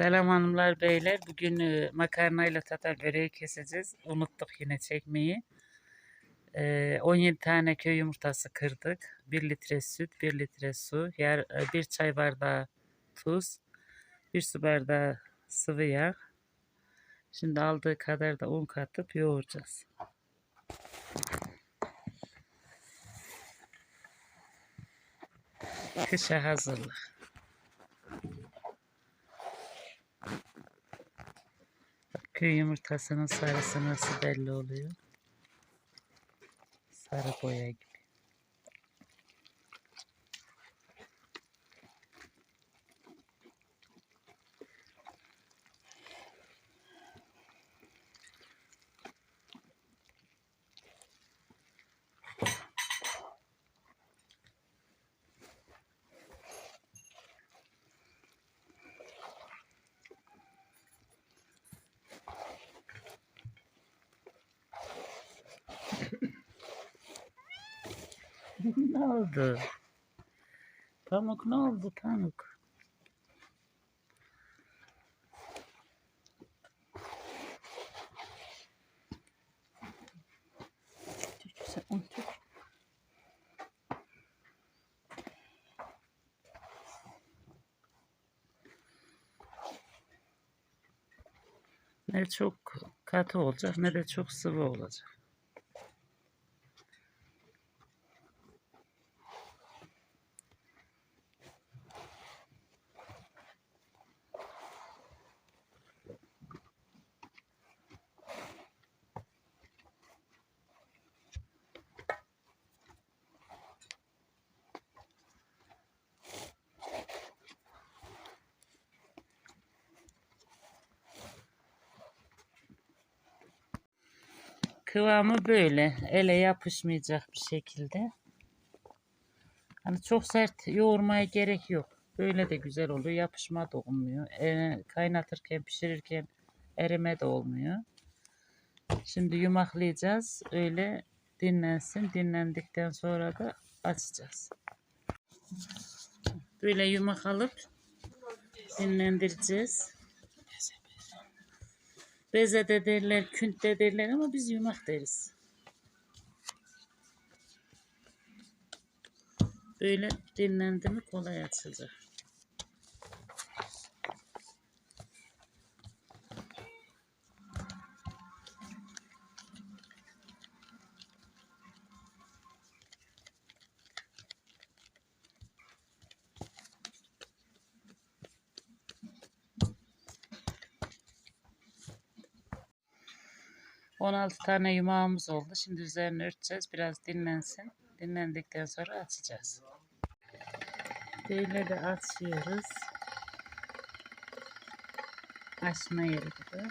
Selam hanımlar beyler. Bugün e, makarnayla tatar böreği keseceğiz. Unuttuk yine çekmeyi. E, 17 tane köy yumurtası kırdık. 1 litre süt, 1 litre su, yer, e, 1 çay bardağı tuz, 1 su bardağı sıvı yağ. Şimdi aldığı kadar da un katıp yoğuracağız. Kışa hazırlık. Köy yumurtasının sarısı nasıl belli oluyor. Sarı boya gibi. ne oldu? Pamuk ne oldu Pamuk? Ne çok katı olacak ne de çok sıvı olacak. Kıvamı böyle. Ele yapışmayacak bir şekilde. Hani çok sert yoğurmaya gerek yok. Böyle de güzel oluyor. Yapışma da olmuyor. E, kaynatırken, pişirirken erime de olmuyor. Şimdi yumaklayacağız. Öyle dinlensin. Dinlendikten sonra da açacağız. Böyle yumak alıp dinlendireceğiz. Beze de derler, künt de derler ama biz yumak deriz. Böyle dinlendi mi kolay açılacak. On altı tane yumağımız oldu. Şimdi üzerine örteceğiz. Biraz dinlensin. Dinlendikten sonra açacağız. Böyle de açıyoruz. Açma yeri gibi.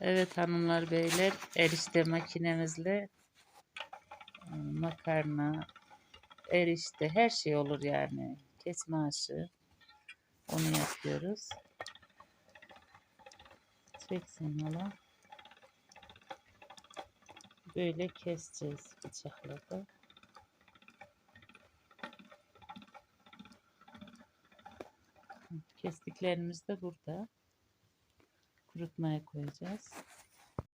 Evet hanımlar beyler erişte makinemizle e, makarna, erişte her şey olur yani. Kesme aşı. Onu yapıyoruz. Çeksin hala. Böyle keseceğiz bıçakla da. Kestiklerimiz de burada. Kurutmaya koyacağız.